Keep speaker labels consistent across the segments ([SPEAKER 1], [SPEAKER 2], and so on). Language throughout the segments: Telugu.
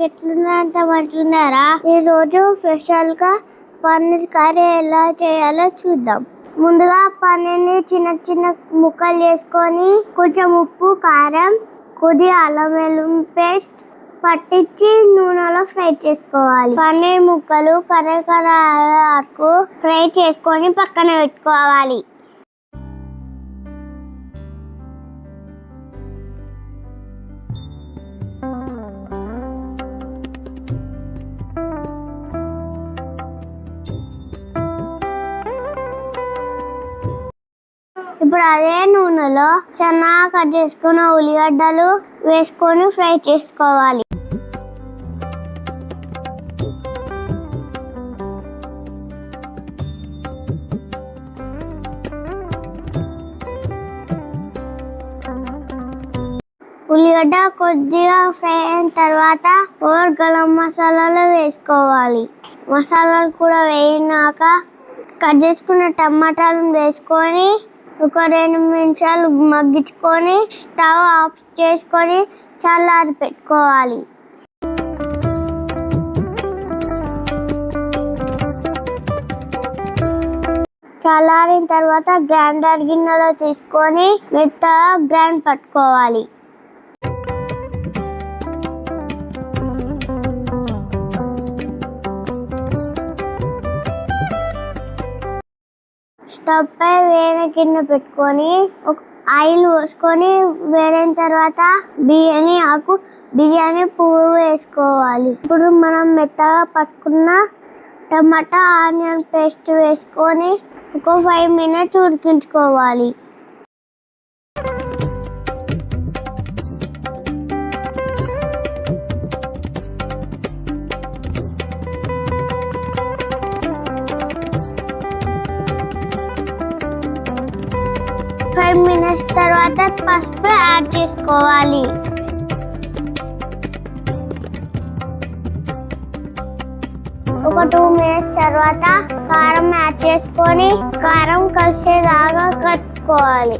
[SPEAKER 1] మీకు ఎట్లున్నారంత ఈరోజు ఈ స్పెషల్గా పన్నీర్ కర్రీ ఎలా చేయాలో చూద్దాం. ముందుగా పన్నీర్ని చిన్న చిన్న ముక్కలు చేసుకొని కొంచెం ఉప్పు కారం కొద్ది అల్లం వెల్లుల్లి పేస్ట్ పట్టించి నూనెలో ఫ్రై చేసుకోవాలి. పన్నీర్ ముక్కలు కర్రీ కర్రీ ఫ్రై చేసుకొని పక్కన పెట్టుకోవాలి. ఇప్పుడు అదే నూనెలో సన్నగా కట్ చేసుకున్న ఉల్లిగడ్డలు వేసుకొని ఫ్రై చేసుకోవాలి. ఉల్లిగడ్డ కొద్దిగా ఫ్రై అయిన తర్వాత ఓవర్ గరం మసాలాలు వేసుకోవాలి. మసాలాలు కూడా వేయినాక కట్ చేసుకున్న టమాటాలను వేసుకొని ఒక రెండు నిమిషాలు మగ్గించుకొని స్టవ్ ఆఫ్ చేసుకొని చల్లారి పెట్టుకోవాలి. చల్లారిన తర్వాత గ్రైండర్ గిన్నెలో తీసుకొని మెత్తగా గ్రైండ్ పట్టుకోవాలి. స్టవ్ పై వేరే గిన్నె పెట్టుకొని ఒక ఆయిల్ పోసుకొని వేడిన తర్వాత బిర్యానీ ఆకు బిర్యానీ పువ్వు వేసుకోవాలి. ఇప్పుడు మనం మెత్తగా పట్టుకున్న టమాటా ఆనియన్ పేస్ట్ వేసుకొని ఒక ఫైవ్ మినిట్స్ ఉడికించుకోవాలి. తర్వాత పసుపు యాడ్ చేసుకోవాలి. ఒక టూ మినిట్స్ తర్వాత కారం యాడ్ చేసుకొని కారం కలిసేలాగా కలుపుకోవాలి.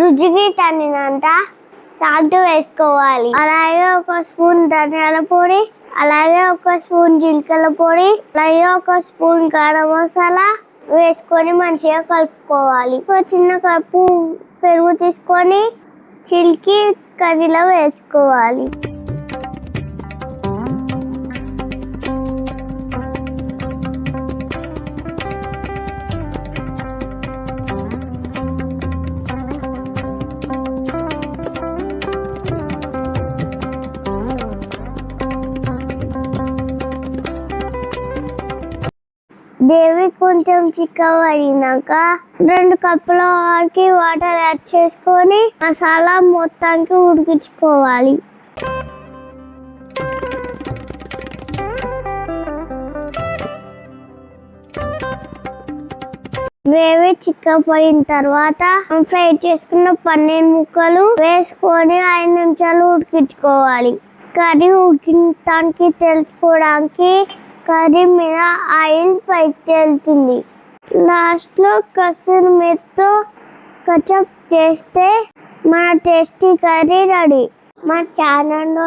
[SPEAKER 1] రుచికి తగినంత సాల్ట్ వేసుకోవాలి. అలాగే ఒక స్పూన్ ధనియాల పొడి అలాగే ఒక స్పూన్ జీలకర్ర పొడి అలాగే ఒక స్పూన్ గరం మసాలా వేసుకొని మంచిగా కలుపుకోవాలి. ఒక చిన్న కప్పు పెరుగు తీసుకొని చిలికి కర్రీలో వేసుకోవాలి. గ్రేవీ కొంచెం చిక్కబడినాక రెండు కప్పుల వరకు వాటర్ యాడ్ చేసుకొని మసాలా మొత్తానికి ఉడికించుకోవాలి. గ్రేవీ చిక్కపడిన తర్వాత ఫ్రై చేసుకున్న పన్నీర్ ముక్కలు వేసుకొని ఐదు నిమిషాలు ఉడికించుకోవాలి. కర్రీ ఉడికించడానికి తెలుసుకోవడానికి కర్రీ మీద ఆయిల్ పైకి తేలుతుంది లాస్ట్లో కసూరి మెత్తు కచప్ చేస్తే మన టేస్టీ కర్రీ రెడీ. మా ఛానల్లో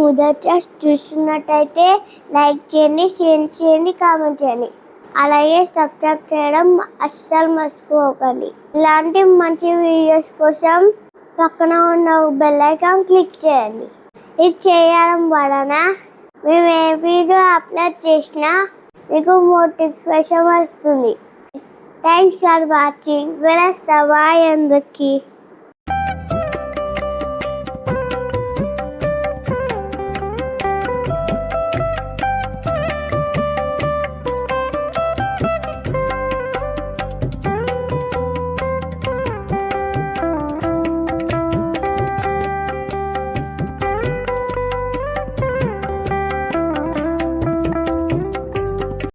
[SPEAKER 1] మొదట చూస్తున్నట్టయితే లైక్ చేయండి షేర్ చేయండి కామెంట్ చేయండి. అలాగే సబ్స్క్రైబ్ చేయడం అస్సలు మర్చిపోకండి. ఇలాంటి మంచి వీడియోస్ కోసం పక్కన ఉన్న బెల్ ఐకాన్ క్లిక్ చేయండి. ఇది చేయడం వలన మేము ఏ వీడియో అప్లోడ్ చేసినా మీకు నోటిఫికేషన్ వస్తుంది. థ్యాంక్స్ ఫర్ వాచింగ్ వెలస్తా బాయ్ అందరికీ